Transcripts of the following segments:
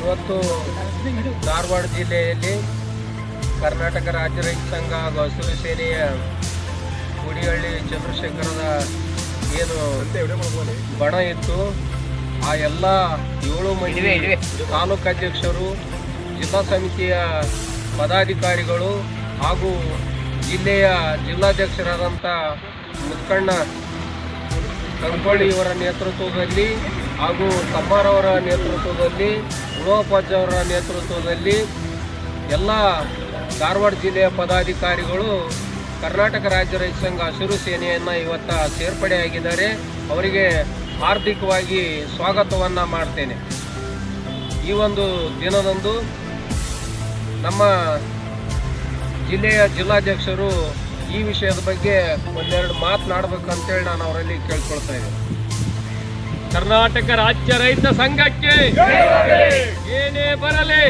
ಇವತ್ತು ಧಾರವಾಡ ಜಿಲ್ಲೆಯಲ್ಲಿ ಕರ್ನಾಟಕ ರಾಜ್ಯ ರೈತ ಸಂಘ ಹಾಗೂ ಹಸಿರು ಸೇನೆಯ ಗುಡಿಹಳ್ಳಿ ಚಂದ್ರಶೇಖರದ ಏನು ಬಣ ಇತ್ತು. ಆ ಎಲ್ಲ ಏಳು ಮಂದಿ ತಾಲೂಕು ಅಧ್ಯಕ್ಷರು ಜಿಲ್ಲಾ ಸಮಿತಿಯ ಪದಾಧಿಕಾರಿಗಳು ಹಾಗೂ ಜಿಲ್ಲೆಯ ಜಿಲ್ಲಾಧ್ಯಕ್ಷರಾದಂಥ ಮುಕ್ಕಣ್ಣ ಕಂಕೊಳ್ಳಿ ಇವರ ನೇತೃತ್ವದಲ್ಲಿ ಹಾಗೂ ತಮ್ಮಾರವರ ನೇತೃತ್ವದಲ್ಲಿ ಉಣೋಪಾಧ್ಯ ಅವರ ನೇತೃತ್ವದಲ್ಲಿ ಎಲ್ಲ ಧಾರವಾಡ ಜಿಲ್ಲೆಯ ಪದಾಧಿಕಾರಿಗಳು ಕರ್ನಾಟಕ ರಾಜ್ಯ ರೈತ ಸಂಘ ಹಸಿರು ಸೇನೆಯನ್ನು ಇವತ್ತು ಸೇರ್ಪಡೆಯಾಗಿದ್ದಾರೆ. ಅವರಿಗೆ ಹಾರ್ದಿಕವಾಗಿ ಸ್ವಾಗತವನ್ನು ಮಾಡ್ತೇನೆ. ಈ ಒಂದು ದಿನದಂದು ನಮ್ಮ ಜಿಲ್ಲೆಯ ಜಿಲ್ಲಾಧ್ಯಕ್ಷರು ಈ ವಿಷಯದ ಬಗ್ಗೆ ಒಂದೆರಡು ಮಾತನಾಡ್ಬೇಕಂತೇಳಿ ನಾನು ಅವರಲ್ಲಿ ಕೇಳ್ಕೊಳ್ತಾ ಇದ್ದೀನಿ. ಕರ್ನಾಟಕ ರಾಜ್ಯ ರೈತ ಸಂಘಕ್ಕೆ ಏನೇ ಬರಲಿ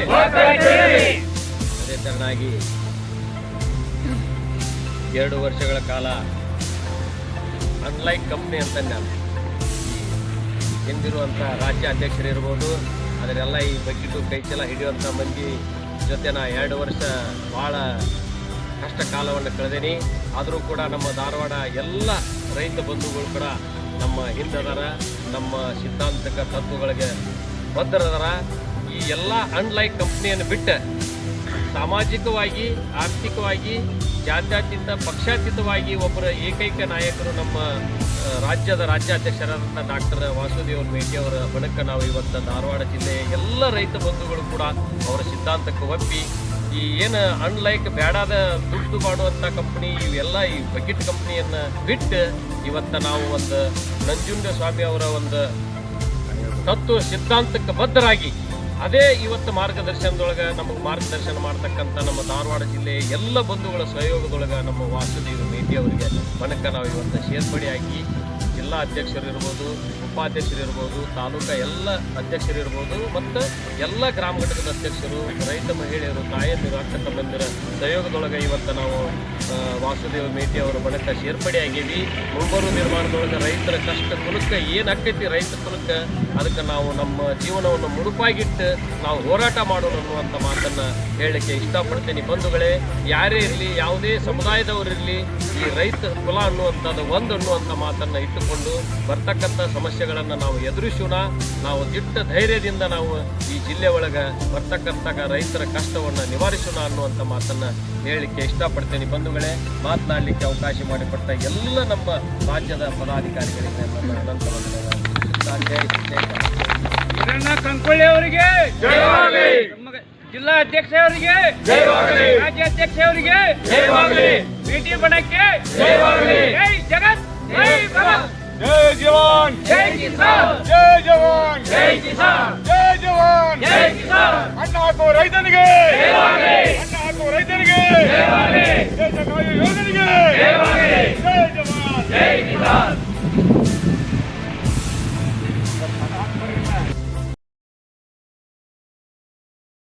ಅದೇ ತೆರನಾಗಿ ಎರಡು ವರ್ಷಗಳ ಕಾಲ ಅನ್ಲೈಕ್ ಕಂಪ್ನಿ ಅಂತ ನಾನು. ಎಂದಿರುವಂಥ ರಾಜ್ಯ ಅಧ್ಯಕ್ಷರಿರ್ಬೋದು. ಅದರೆಲ್ಲ ಈ ಬಕೆಟು ಕೈಚೆಲ್ಲ ಹಿಡಿಯುವಂಥ ಮಂದಿ ಜೊತೆ ನಾ ಎರಡು ವರ್ಷ ಭಾಳ ಕಷ್ಟ ಕಾಲವನ್ನು ಕಳೆದೀನಿ. ಆದರೂ ಕೂಡ ನಮ್ಮ ಧಾರವಾಡ ಎಲ್ಲ ರೈತ ಬಂಧುಗಳು ಕೂಡ ನಮ್ಮ ಹಿಂದದಾರ ನಮ್ಮ ಸಿದ್ಧಾಂತಕ ತತ್ವಗಳಿಗೆ ಬದ್ಧರದಾರ, ಈ ಎಲ್ಲ ಅನ್ಲೈಕ್ ಕಂಪ್ನಿಯನ್ನು ಬಿಟ್ಟು ಸಾಮಾಜಿಕವಾಗಿ, ಆರ್ಥಿಕವಾಗಿ, ಜಾತ್ಯಾತೀತ, ಪಕ್ಷಾತೀತವಾಗಿ ಒಬ್ಬರ ಏಕೈಕ ನಾಯಕರು ನಮ್ಮ ರಾಜ್ಯದ ರಾಜ್ಯಾಧ್ಯಕ್ಷರಾದಂಥ ಡಾಕ್ಟರ್ ವಾಸುದೇವ್ ಮೇಟಿ ಅವರ ಬಳಿಕ ನಾವು ಇವತ್ತು ಧಾರವಾಡ ಜಿಲ್ಲೆಯ ಎಲ್ಲ ರೈತ ಬಂಧುಗಳು ಕೂಡ ಅವರ ಸಿದ್ಧಾಂತಕ್ಕೆ ಒಪ್ಪಿ ಈ ಏನು ಅನ್ಲೈಕ್ ಬೇಡಾದ ದುಡ್ಡು ಮಾಡುವಂಥ ಕಂಪ್ನಿ ಇವೆಲ್ಲ ಈ ಬಕೆಟ್ ಕಂಪ್ನಿಯನ್ನು ಬಿಟ್ಟು ಇವತ್ತು ನಾವು ಒಂದು ನಂಜುಂಡ ಸ್ವಾಮಿ ಅವರ ಒಂದು ತತ್ವ ಸಿದ್ಧಾಂತಕ್ಕೆ ಬದ್ಧರಾಗಿ ಅದೇ ಇವತ್ತು ಮಾರ್ಗದರ್ಶನದೊಳಗೆ ನಮಗೆ ಮಾರ್ಗದರ್ಶನ ಮಾಡ್ತಕ್ಕಂಥ ನಮ್ಮ ಧಾರವಾಡ ಜಿಲ್ಲೆ ಎಲ್ಲ ಬಂಧುಗಳ ಸಹಯೋಗದೊಳಗೆ ನಮ್ಮ ವಾಸುದೇವ ಮೇಟಿ ಅವರಿಗೆ ಮನಕ್ಕೆ ನಾವು ಇವತ್ತು ಸೇರ್ಪಡೆಯಾಗಿ ಜಿಲ್ಲಾ ಉಪಾಧ್ಯಕ್ಷರು ಇರ್ಬೋದು ತಾಲೂಕಾ ಎಲ್ಲ ಅಧ್ಯಕ್ಷರು ಇರ್ಬೋದು ಮತ್ತು ಎಲ್ಲ ಗ್ರಾಮ ಘಟಕದ ಅಧ್ಯಕ್ಷರು, ರೈತ ಮಹಿಳೆಯರು, ತಾಯಂದಿರು ಅಕ್ಕ ತಮ್ಮಂದಿರ ಸಹಯೋಗದೊಳಗೆ ಇವತ್ತು ನಾವು ವಾಸುದೇವ ಮೇಟಿ ಅವರ ಬಣಕ ಸೇರ್ಪಡೆಯಾಗೀವಿ ಮುಂಬರು ನಿರ್ಮಾಣದೊಳಗೆ ರೈತರ ಕಷ್ಟ ಕುಲಕ್ಕೆ ಏನು ಆಕೈತಿ ರೈತ ಕುಲಕ್ಕೆ ಅದಕ್ಕೆ ನಾವು ನಮ್ಮ ಜೀವನವನ್ನು ಮುಡುಪಾಗಿಟ್ಟು ನಾವು ಹೋರಾಟ ಮಾಡೋಣ ಅನ್ನುವಂಥ ಮಾತನ್ನು ಹೇಳಲಿಕ್ಕೆ ಇಷ್ಟಪಡ್ತೀನಿ. ಬಂಧುಗಳೇ, ಯಾರೇ ಇರಲಿ, ಯಾವುದೇ ಸಮುದಾಯದವರಿರಲಿ ಈ ರೈತ ಕುಲ ಅನ್ನುವಂಥದ್ದು ಒಂದು ಅನ್ನುವಂಥ ಮಾತನ್ನು ಇಟ್ಟುಕೊಂಡು ಬರ್ತಕ್ಕಂಥ ಸಮಸ್ಯೆಗಳನ್ನು ನಾವು ಎದುರಿಸೋಣ. ನಾವು ದಿಟ್ಟ ಧೈರ್ಯದಿಂದ ನಾವು ಈ ಜಿಲ್ಲೆ ಒಳಗೆ ಬರ್ತಕ್ಕಂಥ ರೈತರ ಕಷ್ಟವನ್ನು ನಿವಾರಿಸೋಣ ಅನ್ನುವಂಥ ಮಾತನ್ನು ಹೇಳಲಿಕ್ಕೆ ಇಷ್ಟಪಡ್ತೀನಿ. ಬಂಧುಗಳೇ ಮಾತನಾಡಲಿಕ್ಕೆ ಅವಕಾಶ ಮಾಡಿಕೊಟ್ಟ ಎಲ್ಲ ನಮ್ಮ ರಾಜ್ಯದ ಪದಾಧಿಕಾರಿಗಳಿಗೆ ನನ್ನ ಅನಂತ ವಂದನೆಗಳು. ಜೈ ಜೈ ಹಿರಣ್ಣ ಕಂಕೊಳ್ಳಿ ಅವರಿಗೆ ನಮ್ಮ ಜಿಲ್ಲಾ ಅಧ್ಯಕ್ಷ ಅವರಿಗೆ. ರಾಜ್ಯ ಅಧ್ಯಕ್ಷ ಅವರಿಗೆ. ಭೇಟಿ ಬಣಕ್ಕೆ. ಜೈ ಜಗತ್. ಜೈ ಭರತ್. ಜೈ ಜವಾನ್. ಜೈ ಕಿಸಾನ್. ಜೈ ಜವಾನ್. ಜೈ ಕಿಸಾನ್. ಜೈ ಜವಾನ್. ಜೈ ಕಿಸಾನ್. ಅಣ್ಣ ಹಾಕೋ ರೈತನಿಗೆ ಅಣ್ಣ ಹಾಕೋ ರೈತನಿಗೆ. ದೇಶ ಕಾಯುವ ಯೋಧನಿಗೆ ಜೈ ಜವಾನ್ ಜೈ ಕಿಸಾನ್